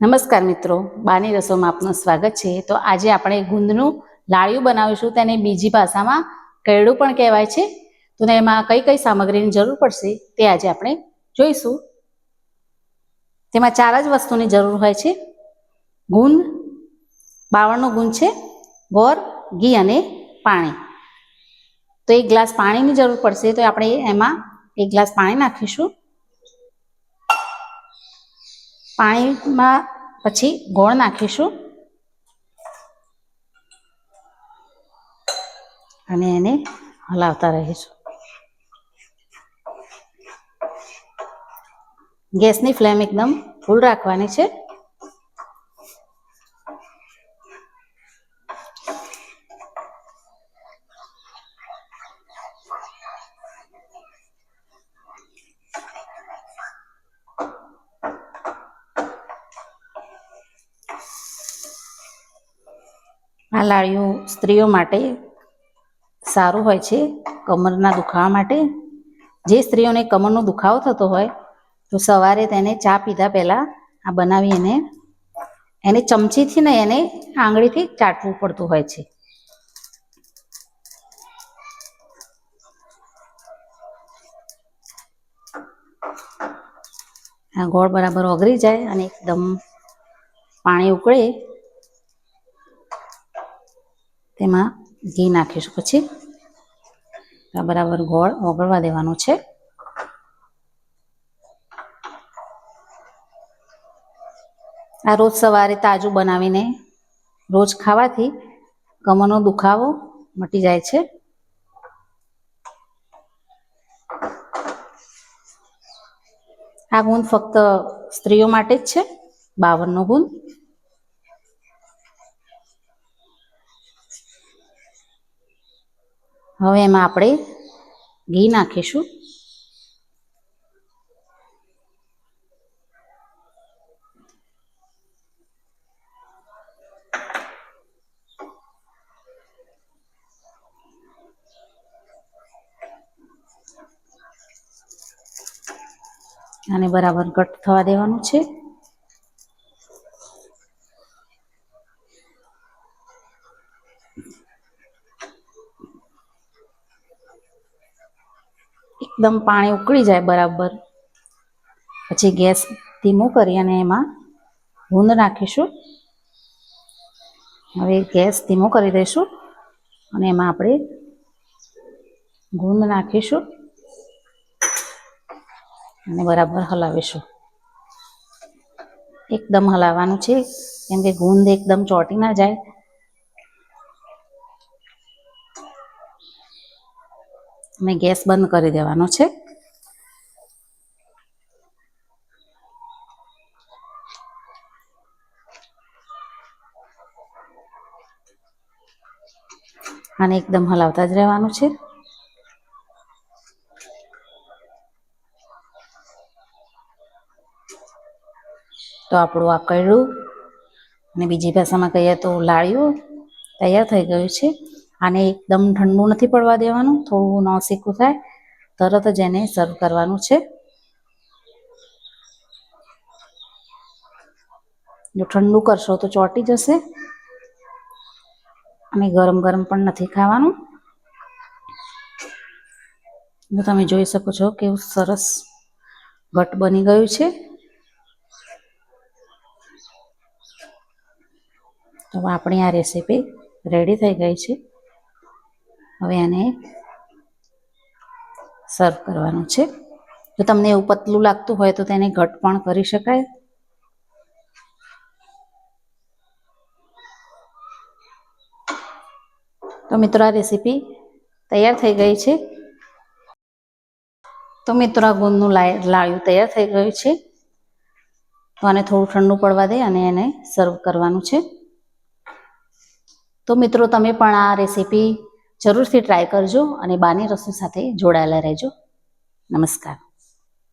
નમસ્કાર મિત્રો, બાની રસોમાં આપનું સ્વાગત છે. તો આજે આપણે ગુંદનું લાળિયું બનાવીશું, તેને બીજી ભાષામાં કેળું પણ કહેવાય છે. તો એમાં કઈ કઈ સામગ્રીની જરૂર પડશે તે આજે આપણે જોઈશું. તેમાં ચાર જ વસ્તુની જરૂર હોય છે. ગુંદ, બાવળનો ગુંદ છે, ગોર, ઘી અને પાણી. તો એક ગ્લાસ પાણીની જરૂર પડશે, તો આપણે એમાં એક ગ્લાસ પાણી નાખીશું. પાણીમાં પછી ગોળ નાખીશું. અને એને હલાવતા રહીશું. ગેસની ફ્લેમ એકદમ ફૂલ રાખવાની છે. આ લાળીઓ સ્ત્રીઓ માટે સારું હોય છે, કમરના દુખાવા માટે. જે સ્ત્રીઓને કમરનો દુખાવો થતો હોય, તો સવારે તેને ચા પીધા પહેલાં આ બનાવી એને એને ચમચીથી ને એને આંગળીથી ચાટવું પડતું હોય છે. આ ગોળ બરાબર ઓગળી જાય અને એકદમ પાણી ઉકળે. તેમાં ઘી નાખીશું પછી. બરાબર ગોળ ઓગળવા દેવાનું છે. આ રોજ સવારે તાજું બનાવીને રોજ ખાવાથી કમરનો દુખાવો મટી જાય છે. આ ગુણ ફક્ત સ્ત્રીઓ માટે જ છે, બાવનનો ગુણ. હવે એમાં આપણે ઘી નાખીશું. આને બરાબર ઘટ થવા દેવાનું છે. એકદમ પાણી ઉકળી જાય બરાબર. પછી ગેસ ધીમું કરી અને એમાં ગુંદ નાખીશું. હવે ગેસ ધીમો કરી દઈશું અને એમાં આપણે ગુંદ નાખીશું અને બરાબર હલાવીશું. એકદમ હલાવવાનું છે, કેમ કે ગુંદ એકદમ ચોટી ના જાય અને ગેસ બંધ કરી દેવાનો છે. અને એકદમ હલાવતા જ રહેવાનું છે. તો આપણું આ કયડું અને બીજી ભાષામાં કહીએ તો લાળિયું તૈયાર થઈ ગયું છે. આને એકદમ ઠંડુ નથી પડવા દેવાનું, થોડું નોસીકું થાય, તરત જ એને સર્વ કરવાનું છે. જો ઠંડુ કરશો તો ચોટી જશે અને ગરમ ગરમ પણ નથી ખાવાનું. તમે જોઈ શકો છો કેવું સરસ ઘટ બની ગયું છે. તો આપણી આ રેસીપી રેડી થઈ ગઈ છે. હવે એને સર્વ કરવાનું છે. જો તમને એવું પતલું લાગતું હોય તો તેને ઘટ પણ કરી શકાય. તો મિત્રો, આ રેસીપી તૈયાર થઈ ગઈ છે. તો મિત્રો, આ ગુંદનું લાડ્યું તૈયાર થઈ ગયું છે. તો આને થોડું ઠંડુ પડવા દે અને એને સર્વ કરવાનું છે. તો મિત્રો, તમે પણ આ રેસીપી જરૂરથી ટ્રાય કરજો અને બાની રસોઈ સાથે જોડાયેલા રહેજો. નમસ્કાર.